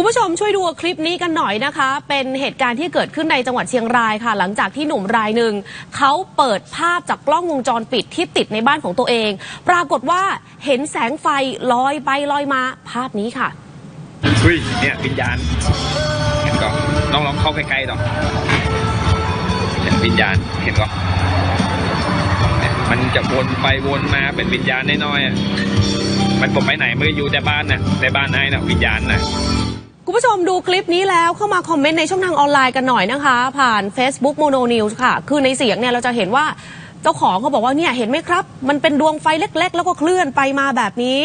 คุณผู้ชมช่วยดูคลิปนี้กันหน่อยนะคะ เป็นเหตุการณ์ที่เกิดขึ้นในจังหวัดเชียงรายค่ะ หลังจากที่หนุ่มรายหนึ่งเขาเปิดภาพจากกล้องวงจรปิดที่ติดในบ้านของตัวเอง ปรากฏว่าเห็นแสงไฟลอยไปลอยมาภาพนี้ค่ะเฮ้ยเนี่ยวิญญาณเห็นก็ลองลองเข้าใกล้ๆต่อเห็นวิญญาณเห็นก็เนี่ยมันจะวนไปวนมาเป็นวิญญาณน้อยๆมันผมไปไหนมันก็อยู่แต่บ้านนะในบ้านไอ้นะวิญญาณนะ ผู้ชมดูคลิปนี้แล้วเข้ามาคอมเมนต์ในช่องทางออนไลน์กันหน่อยนะคะ ผ่าน Facebook Mono News ค่ะ คือในเสียงเนี่ยเราจะเห็นว่าเจ้าของเขาบอกว่าเนี่ยเห็นไหมครับ มันเป็นดวงไฟเล็ก ๆ แล้วก็เคลื่อนไปมาแบบนี้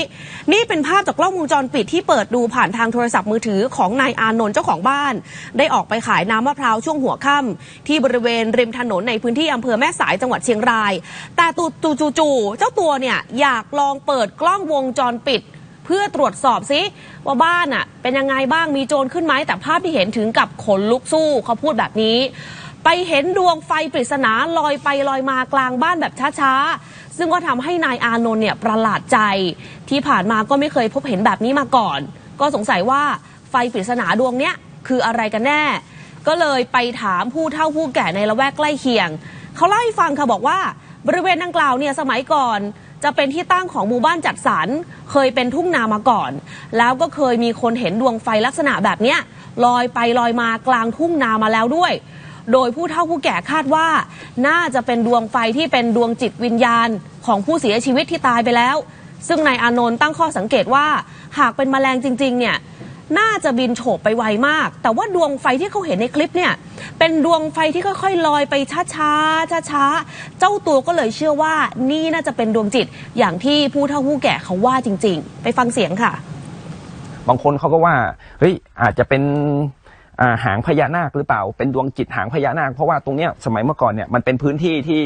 นี่เป็นภาพจากกล้องวงจรปิดที่เปิดดูผ่านทางโทรศัพท์มือถือของนายอานนท์เจ้าของบ้าน ได้ออกไปขายน้ำมะพร้าวช่วงหัวค่ำที่บริเวณริมถนนในพื้นที่อำเภอแม่สายจังหวัดเชียงราย แต่ตู่จู่ๆเจ้าตัวเนี่ยอยากลองเปิดกล้องวงจรปิด เพื่อตรวจสอบซิว่าบ้านอะเป็นยังไงบ้างมีโจรขึ้นไหมแต่ภาพที่เห็นถึงกับขนลุกสู้เขาพูดแบบนี้ ไปเห็นดวงไฟปริศนาลอยไปลอยมากลางบ้านแบบช้าๆ ซึ่งก็ทำให้นายอานนท์เนี่ยประหลาดใจ ที่ผ่านมาก็ไม่เคยพบเห็นแบบนี้มาก่อน ก็สงสัยว่าไฟปริศนาดวงเนี้ยคืออะไรกันแน่ ก็เลยไปถามผู้เฒ่าผู้แก่ในละแวกใกล้เคียง เขาเล่าให้ฟังค่ะบอกว่าบริเวณดังกล่าวเนี่ยสมัยก่อน จะเป็นที่ตั้งของหมู่บ้านจัดสรรเคยเป็นทุ่งนามาก่อน แล้วก็เคยมีคนเห็นดวงไฟลักษณะแบบเนี้ยลอยไปลอยมากลางทุ่งนามาแล้วด้วย โดยผู้เฒ่าผู้แก่คาดว่า น่าจะเป็นดวงไฟที่เป็นดวงจิตวิญญาณของผู้เสียชีวิตที่ตายไปแล้ว ซึ่งนายอานนท์ตั้งข้อสังเกตว่า หากเป็นแมลงจริง ๆ เนี่ยน่าจะบินโฉบไปไวมาก แต่ว่าดวงไฟที่เขาเห็นในคลิปเนี่ย เป็นดวงไฟที่ค่อยๆลอยไปช้าๆช้าๆเจ้าตัวก็เลยเชื่อว่านี่น่าจะเป็นดวงจิต อย่างที่ผู้เฒ่าผู้แก่เขาว่าจริง ๆ ไปฟังเสียงค่ะ บางคนเขาก็ว่าเฮ้ยอาจจะเป็นาหางพญานาคหรือเปล่า เป็นดวงจิตหางพญานาค เพราะว่าตรงเนี้ยสมัยเมื่อก่อนเนี่ยมันเป็นพื้นที่ที่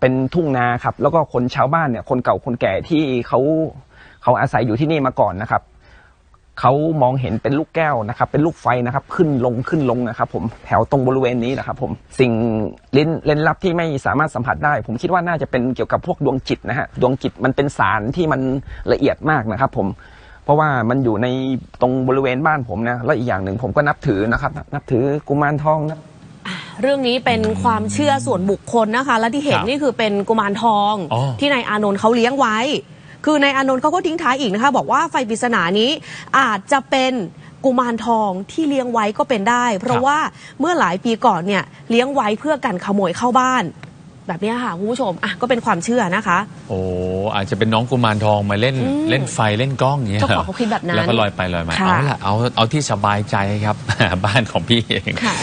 เป็นทุ่งนาครับ แล้วก็คนชาวบ้านเนี่ยคนเก่าคนแก่ที่เขาเขาอาศัยอยู่ที่นี่มาก่อนนะครับ เขามองเห็นเป็นลูกแก้วนะครับ เป็นลูกไฟนะครับ ขึ้นลงขึ้นลงนะครับ ผมแถวตรงบริเวณนี้นะครับ ผมสิ่งเล่นเล่นลับที่ไม่สามารถสัมผัสได้ ผมคิดว่าน่าจะเป็นเกี่ยวกับพวกดวงจิตนะฮะดวงจิตมันเป็นสารที่มันละเอียดมากนะครับ ผมเพราะว่ามันอยู่ในตรงบริเวณบ้านผมนะแล้วอีกอย่างหนึ่งผมก็นับถือนะครับ นับถือกุมารทองนะเรื่องนี้เป็นความเชื่อส่วนบุคคลนะคะ และที่เห็นครับนี่คือเป็นกุมารทองอ๋อที่นายอานนท์เขาเลี้ยงไว้ คือนายอานนท์เขาก็ทิ้งท้ายอีกนะคะ บอกว่าไฟปริศนานี้อาจจะเป็นกุมารทองที่เลี้ยงไว้ก็เป็นได้ เพราะว่าเมื่อหลายปีก่อนเนี่ยเลี้ยงไว้เพื่อกันขโมยเข้าบ้าน แบบเนี้ยค่ะคุณผู้ชมอะก็เป็นความเชื่อนะคะ โอ้อาจจะเป็นน้องกุมารทองมาเล่นอืมเล่นไฟเล่นกล้องอย่างเงี้ยเจ้าของเขาคิดแบบนั้นแล้วก็ลอยไปลอยมาค่ะเอาละเอาเอาที่สบายใจครับบ้านของพี่เองค่ะ